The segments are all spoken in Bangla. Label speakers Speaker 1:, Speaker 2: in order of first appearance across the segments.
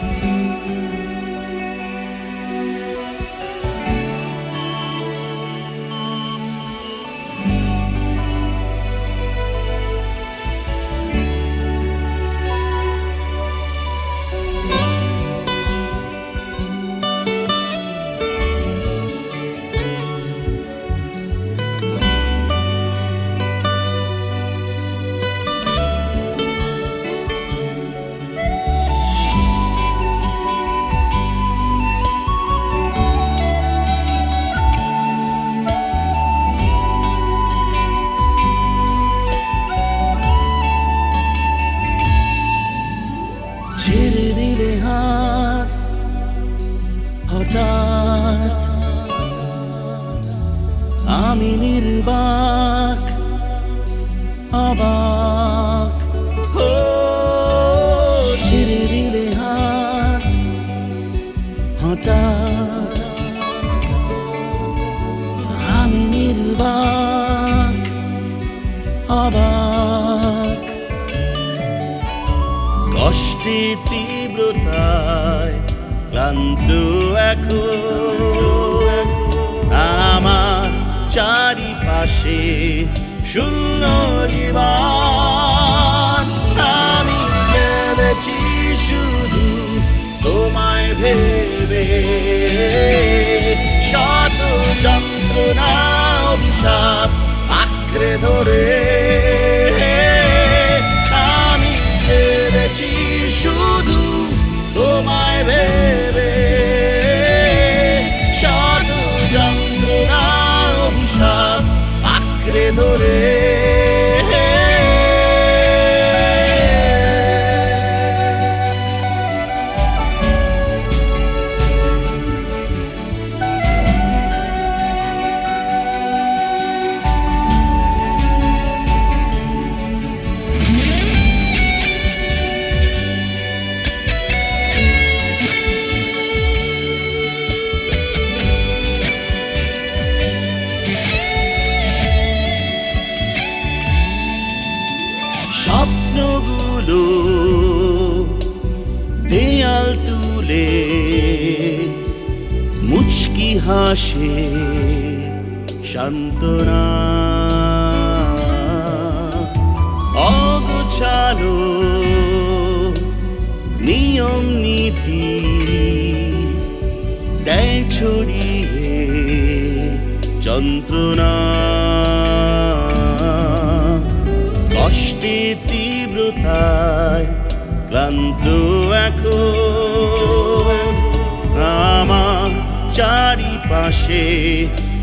Speaker 1: Bye. হাত হঠাৎ আমি নির্বাক অবাক কষ্টে তীব্রতায় ক্লান্ত এখন আমার চারিপাশে শূন্য জীবন। আমি কেঁদেছি শুধু তোমায় ভেবে। শত যন্ত্রণা, অভিশাপ, আঁকড়ে ধরে স্বপ্নগুলো দেয়াল তুলে মুচকি হাসে সান্ত্বনা। অগোছালো নিয়ম নীতি দেয় ছড়িয়ে যন্ত্রণা। কষ্টে তীব্রতায় ক্লান্ত এখন। আমার চারিপাশে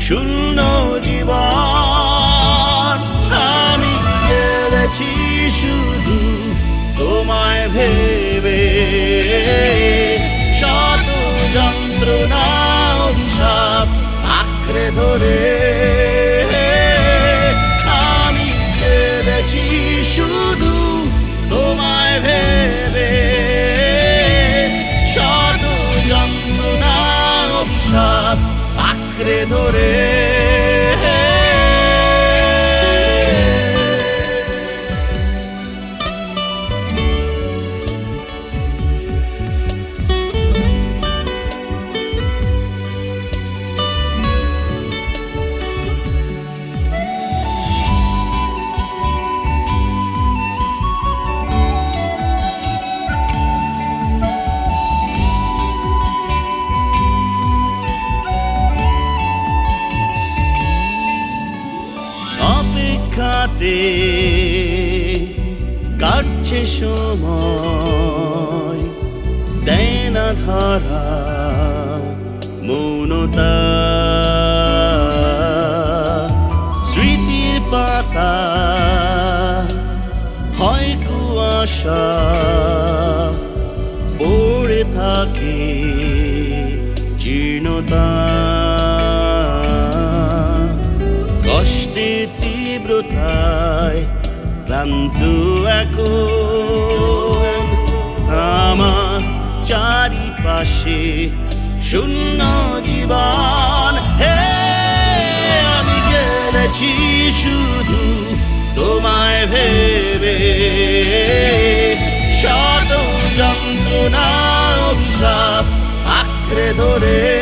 Speaker 1: শূন্য জীবন। আমি গেলেছি শুধু তোমায় ভেবে অপেক্ষাতে কাটছে সময় দেয় না ধরা মৌনতা। স্মৃতির পাতা হয় কুয়াশা পড়ে থাকে জীর্ণতা। তীব্রতায় ক্লান্ত এখন আমার চারিপাশে শূন্য জীবন। হে, আমি গেলেছি শুধু তোমায় ভেবে। শত যন্ত্রণা অভিশাপ আঁকড়ে ধরে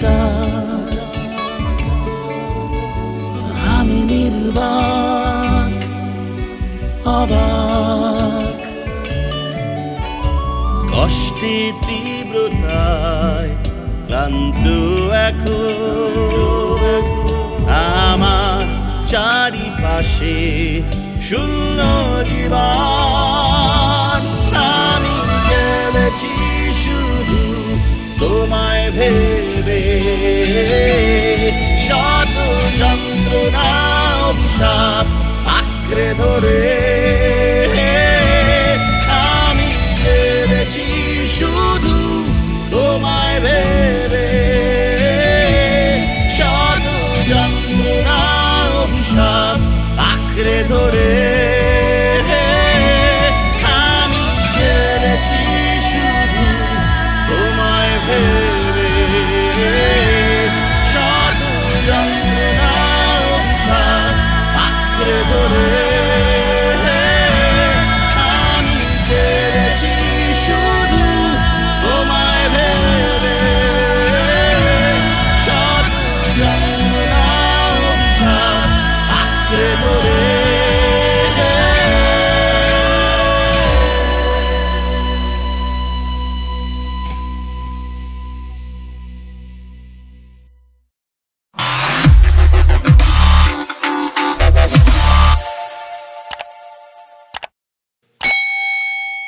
Speaker 1: হঠাৎ আমি নির্বাক, অবাক। কষ্টে তীব্রতায় ক্লান্ত এখন আমার চারিপাশে শূন্য জীবন। আমি চলেছি শুধু তোমায় ভেবে শত যন্ত্রণা অভিশাপ আঁকড়ে ধরে।